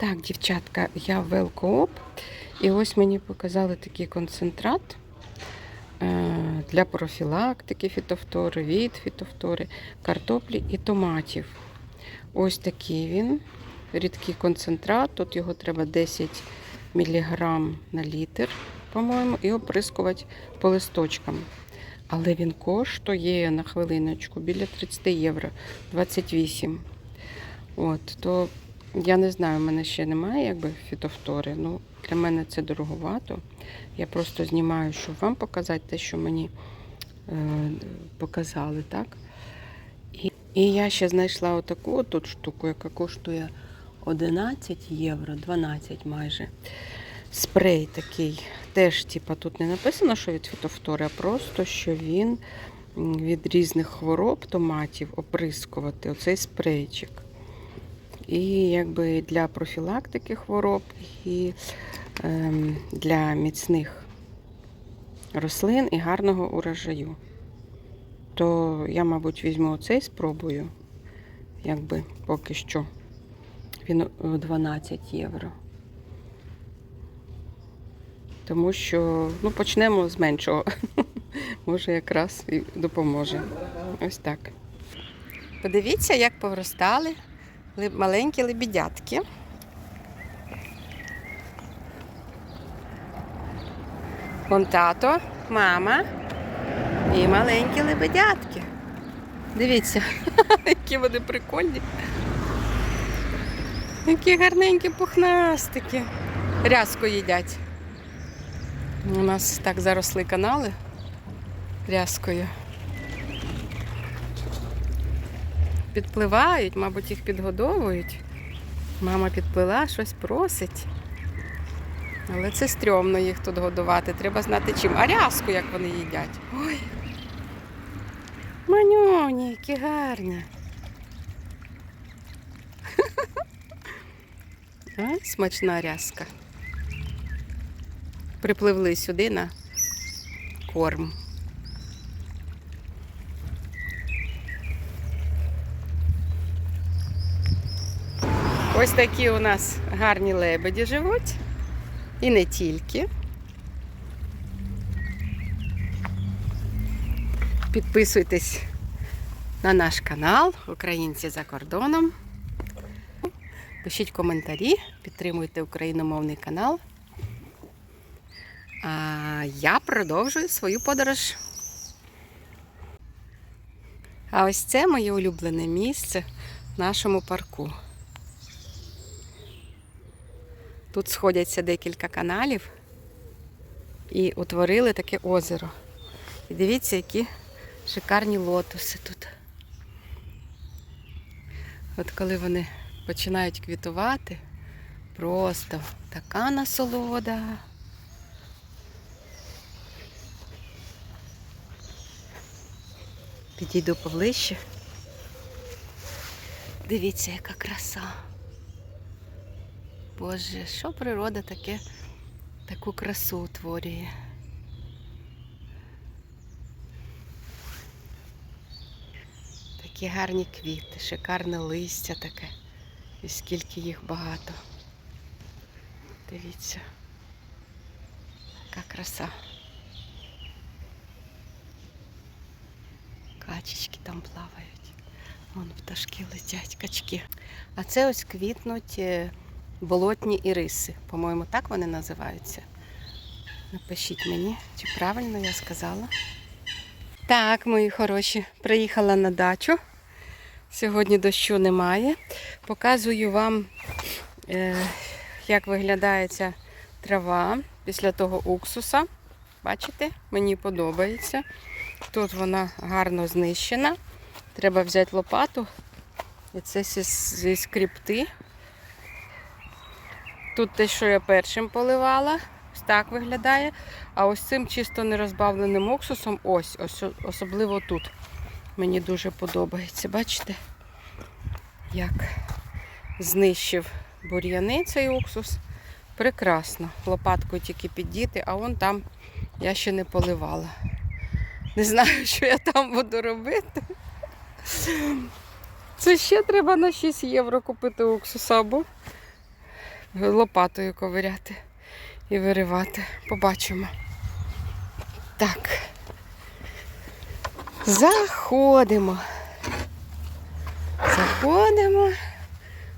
Так, дівчатка, я в Велкооп. І ось мені показали такий концентрат е, для профілактики фітофтори, від фітофтори, картоплі і томатів. Ось такий він. Рідкий концентрат. Тут його треба 10 мг на літр, по-моєму, і оприскувати по листочкам. Але він коштує на хвилиночку біля 30 євро, 28. От, то я не знаю, в мене ще немає якби фітофтори. Ну, для мене це дороговато. Я просто знімаю, щоб вам показати те, що мені е, показали, так? І, і я ще знайшла отаку тут штуку, яка коштує 11 євро, 12 майже. Спрей такий. Теж, типа, тут не написано, що від фітофтори, а просто що він від різних хвороб томатів оприскувати оцей спрейчик. І якби для профілактики хвороб, і ем, для міцних рослин і гарного урожаю. То я, мабуть, візьму оцей спробую, якби поки що. Він е, 12 євро. Тому що ну, почнемо з меншого. Може, якраз і допоможе. Ось так. Подивіться, як повростали ли- маленькі лебедятки. Вон тато, мама і маленькі лебедятки. Дивіться, які вони прикольні. Які гарненькі пухнастики. Рязко їдять. У нас так заросли канали рязкою. Підпливають, мабуть, їх підгодовують. Мама підплила, щось просить. Але це стрьомно їх тут годувати. Треба знати чим. А як вони їдять. Ой. Манюні, які гарні. Ай, смачна рязка. Припливли сюди на корм. Ось такі у нас гарні лебеді живуть. І не тільки. Підписуйтесь на наш канал Українці за кордоном. Пишіть коментарі, підтримуйте україномовний канал. А я продовжую свою подорож. А ось це моє улюблене місце в нашому парку. Тут сходяться декілька каналів і утворили таке озеро. І дивіться, які шикарні лотоси тут. От коли вони починають квітувати, просто така насолода. Підійду поближче. Дивіться, яка краса. Боже, що природа таке, таку красу утворює. Такі гарні квіти, шикарне листя таке. І скільки їх багато. Дивіться. Яка краса. Качечки там плавають. Вон пташки летять, качки. А це ось квітнуть е, болотні іриси. По-моєму, так вони називаються. Напишіть мені, чи правильно я сказала. Так, мої хороші, приїхала на дачу. Сьогодні дощу немає. Показую вам, е, як виглядає ця трава після того уксуса. Бачите, мені подобається. Тут вона гарно знищена. Треба взяти лопату і це зі- зі скріпти. Тут те, що я першим поливала, ось так виглядає. А ось цим чисто нерозбавленим уксусом, ось, ось особливо тут. Мені дуже подобається. Бачите, як знищив бур'яни цей уксус. Прекрасно. Лопаткою тільки піддіти, а вон там я ще не поливала. Не знаю, що я там буду робити. Це ще треба на 6 євро купити уксус або лопатою ковиряти і виривати. Побачимо. Так. Заходимо. Заходимо.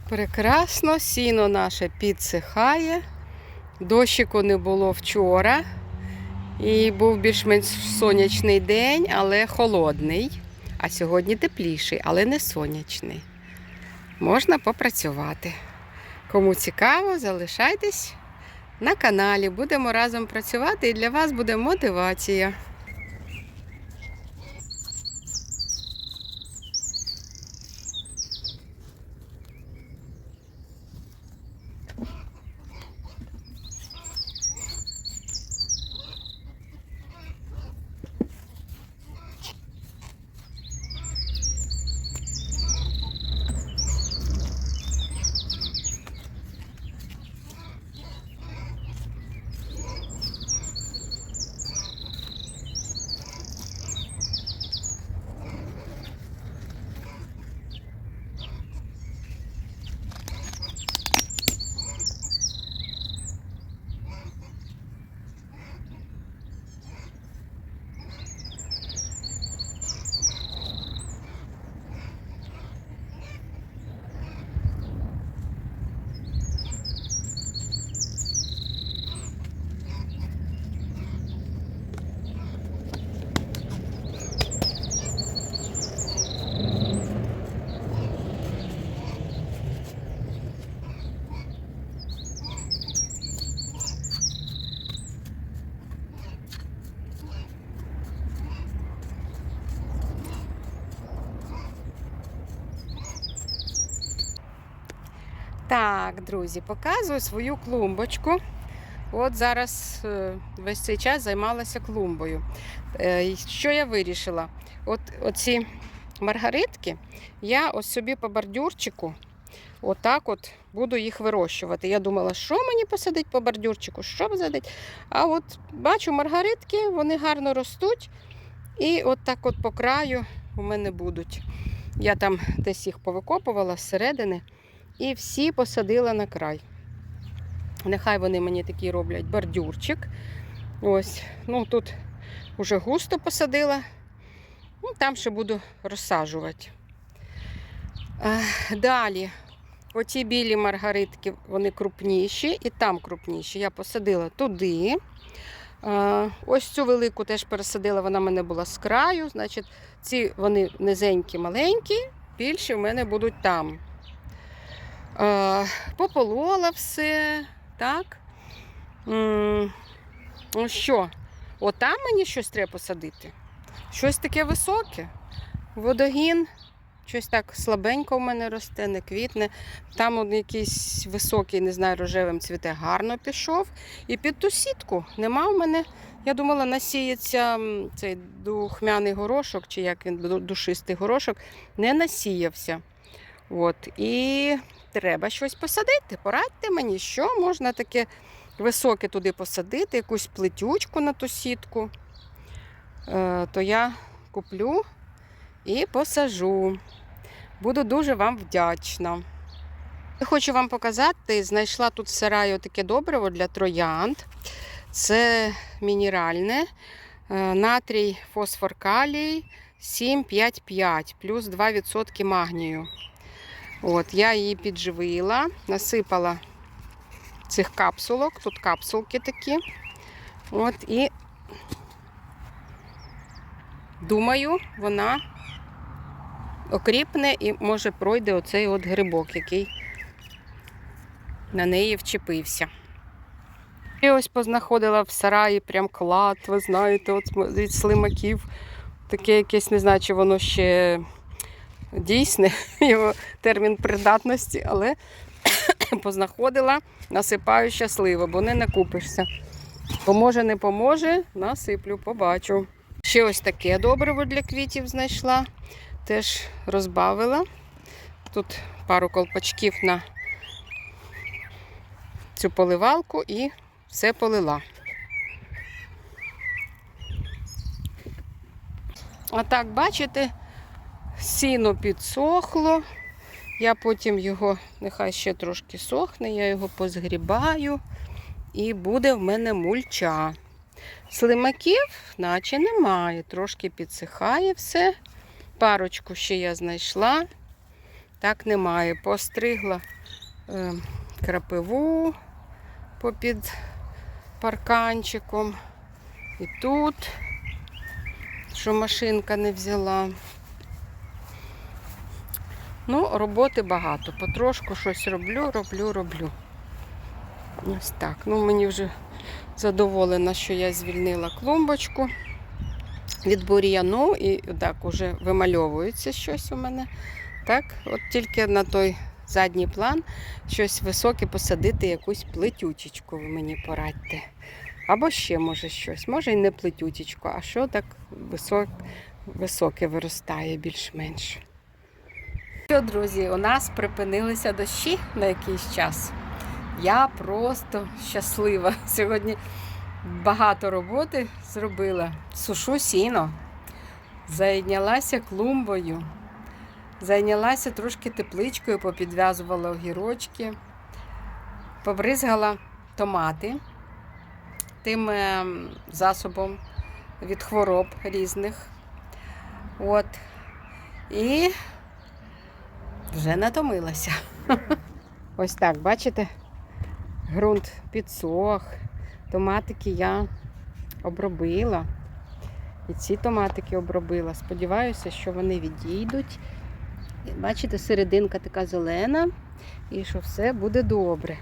Прекрасно, сіно наше підсихає. Дощику не було вчора. І був більш-менш сонячний день, але холодний. А сьогодні тепліший, але не сонячний. Можна попрацювати. Кому цікаво, залишайтесь на каналі. Будемо разом працювати і для вас буде мотивація. Так, друзі, показую свою клумбочку. От зараз е, весь цей час займалася клумбою. Е, Що я вирішила? От оці маргаритки я ось собі по бордюрчику отак от буду їх вирощувати. Я думала, що мені посадити по бордюрчику, що посадити. А от бачу маргаритки, вони гарно ростуть. І от от по краю у мене будуть. Я там десь їх повикопувала зсередини і всі посадила на край. Нехай вони мені такий роблять бордюрчик. Ось, ну тут вже густо посадила. Ну, там ще буду розсаджувати. Е, Далі, оці білі маргаритки, вони крупніші і там крупніші. Я посадила туди. Е, Ось цю велику теж пересадила, вона в мене була з краю. Значить, ці вони низенькі, маленькі, більші в мене будуть там. Е, Пополола все, так. Ну що, отам мені щось треба посадити? Щось таке високе. Водогін, щось так слабенько в мене росте, не квітне. Там он якийсь високий, не знаю, рожевим цвіте, гарно пішов. І під ту сітку нема в мене. Я думала, насіється цей духмяний горошок, чи як він душистий горошок, не насіявся. От. І треба щось посадити. Порадьте мені, що можна таке високе туди посадити, якусь плетючку на ту сітку. Е, то я куплю і посажу. Буду дуже вам вдячна. Хочу вам показати, знайшла тут в сараї таке добриво для троянд. Це мінеральне, е, натрій, фосфор калій 7,5,5 плюс 2% магнію. От, я її підживила, насипала цих капсулок. Тут капсулки такі. От, і думаю, вона окріпне і може пройде оцей от грибок, який на неї вчепився. І ось познаходила в сараї прям клад, ви знаєте, от від слимаків. Таке якесь, не знаю, чи воно ще дійсне, його термін придатності, але познаходила, насипаю щасливо, бо не накупишся. Поможе, не поможе, насиплю, побачу. Ще ось таке добриво для квітів знайшла. Теж розбавила. Тут пару колпачків на цю поливалку і все полила. А так, бачите, сіно підсохло. Я потім його, нехай ще трошки сохне, я його позгрібаю і буде в мене мульча. Слимаків, наче немає. Трошки підсихає все. Парочку ще я знайшла. Так немає. Постригла е, крапиву попід парканчиком. І тут, що машинка не взяла. Ну, роботи багато. Потрошку щось роблю, роблю, роблю. Ось так. Ну, мені вже задоволена, що я звільнила клумбочку від бур'яну і так уже вимальовується щось у мене. Так, от тільки на той задній план щось високе посадити, якусь плетючечку ви мені порадьте. Або ще може щось. Може і не плетючечку, а що так висок, високе виростає більш-менш. Що, друзі, у нас припинилися дощі на якийсь час. Я просто щаслива. Сьогодні багато роботи зробила. Сушу сіно, зайнялася клумбою, зайнялася трошки тепличкою, попідв'язувала огірочки, побризгала томати тим ем, засобом від хвороб різних. От. І вже натомилася. Ось так, бачите? Грунт підсох. Томатики я обробила. І ці томатики обробила. Сподіваюся, що вони відійдуть. Бачите, серединка така зелена, і що все буде добре.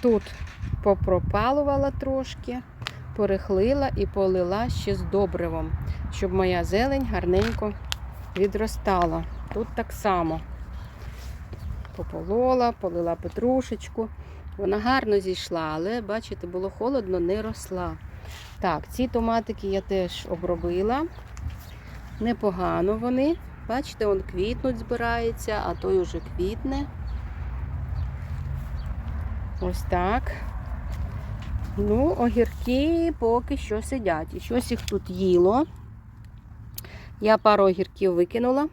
Тут попропалувала трошки, порихлила і полила ще з добривом, щоб моя зелень гарненько відростала. Тут так само пополола, полила петрушечку. Вона гарно зійшла, але, бачите, було холодно, не росла. Так, ці томатики я теж обробила. Непогано вони. Бачите, он квітнуть збирається, а той уже квітне. Ось так. Ну, огірки поки що сидять. І щось їх тут їло. Я пару огірків викинула.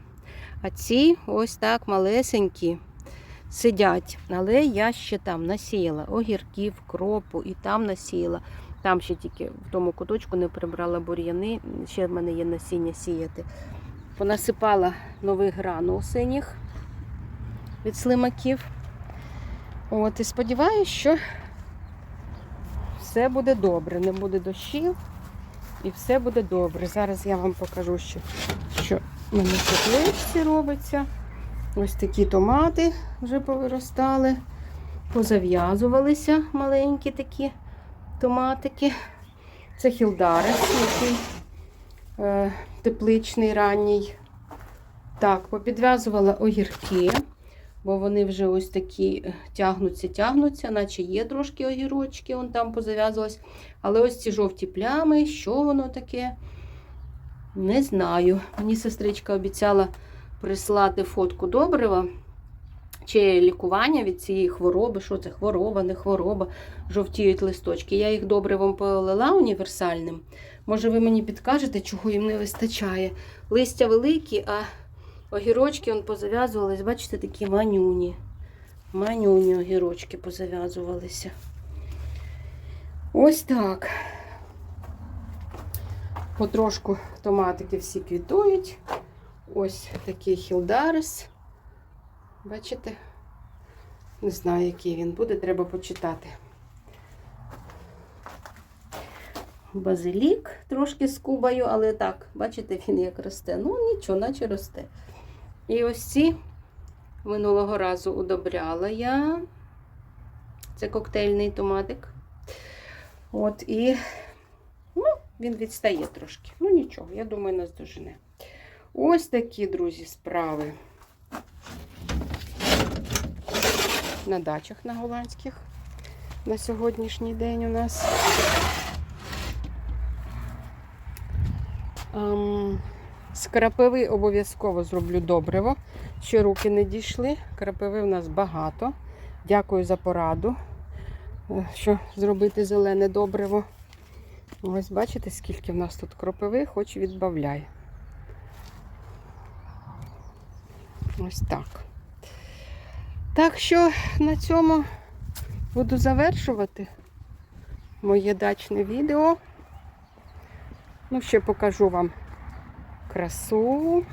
А ці ось так малесенькі сидять. Але я ще там насіяла огірків, кропу і там насіяла. Там ще тільки в тому куточку не прибрала бур'яни. Ще в мене є насіння сіяти. Понасипала нових гранул синіх від слимаків. От, і сподіваюся, що все буде добре, не буде дощів і все буде добре. Зараз я вам покажу, що, що в тепличці робиться. Ось такі томати вже повиростали, позав'язувалися маленькі такі томатики. Це хілдарес, який е, тепличний ранній. Так, попідв'язувала огірки, бо вони вже ось такі е, тягнуться, тягнуться, наче є трошки огірочки, вон там позав'язувалось. Але ось ці жовті плями, що воно таке? Не знаю. Мені сестричка обіцяла прислати фотку добрива чи лікування від цієї хвороби. Що це хвороба, не хвороба, жовтіють листочки. Я їх добривом полила універсальним. Може, ви мені підкажете, чого їм не вистачає. Листя великі, а огірочки он позав'язувались, бачите, такі манюні. Манюні огірочки позав'язувалися. Ось так. Потрошку томатики всі квітують. Ось такий хілдарис. Бачите? Не знаю, який він буде, треба почитати. Базилік трошки з кубою, але так, бачите, він як росте. Ну, нічого, наче росте. І ось ці минулого разу удобряла я. Це коктейльний томатик. От і він відстає трошки. Ну нічого, я думаю, нас дожене. Ось такі, друзі, справи. На дачах на голландських на сьогоднішній день у нас. Ем, з крапиви обов'язково зроблю добриво. Ще руки не дійшли. Крапиви в нас багато. Дякую за пораду, е, що зробити зелене добриво. Ось бачите, скільки в нас тут кропиви, хоч відбавляй. Ось так. Так що на цьому буду завершувати моє дачне відео. Ну, ще покажу вам красу.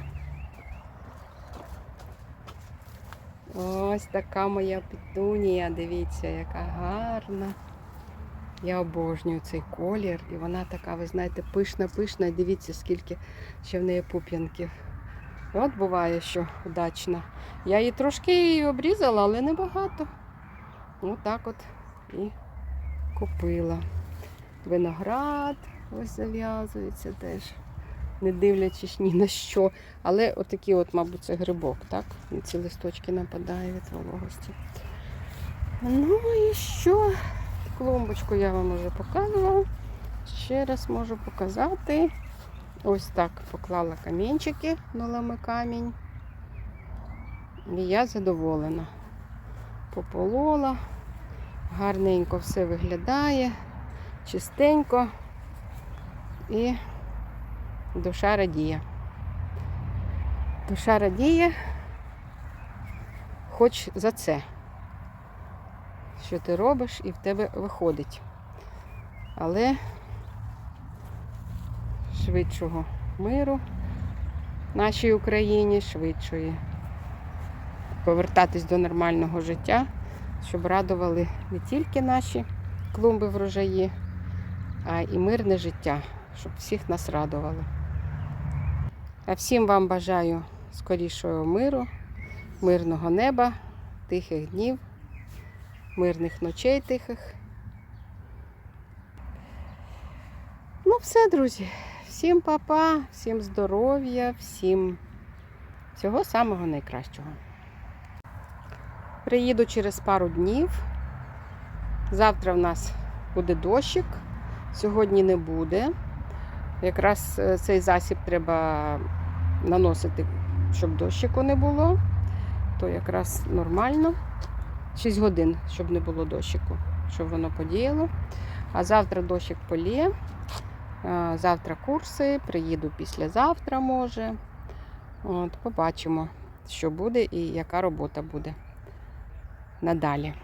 Ось така моя петунія, дивіться, яка гарна. Я обожнюю цей колір. І вона така, ви знаєте, пишна-пишна. І Дивіться, скільки ще в неї пуп'янків. От буває, що удачна. Я її трошки її обрізала, але не багато. Отак от і купила. Виноград ось зав'язується теж, не дивлячись ні на що. Але отакий от, мабуть, це грибок, так? На ці листочки нападає від вологості. Ну і що? Клумбочку я вам вже показувала. Ще раз можу показати. Ось так поклала камінчики, налами камінь. І я задоволена. Пополола, гарненько все виглядає, чистенько і душа радіє. Душа радіє, хоч за це, що ти робиш і в тебе виходить. Але швидшого миру нашій Україні, швидшої повертатись до нормального життя, щоб радували не тільки наші клумби врожаї, а і мирне життя, щоб всіх нас радувало. А всім вам бажаю скорішого миру, мирного неба, тихих днів, мирних ночей тихих. Ну, все, друзі. Всім папа, всім здоров'я, всім всього самого найкращого. Приїду через пару днів. Завтра в нас буде дощик, сьогодні не буде. Якраз е, цей засіб треба наносити, щоб дощику не було. То якраз нормально. 6 годин, щоб не було дощику, щоб воно подіяло. А завтра дощик поліє. Е, Завтра курси, приїду післязавтра, може. От, побачимо, що буде і яка робота буде надалі.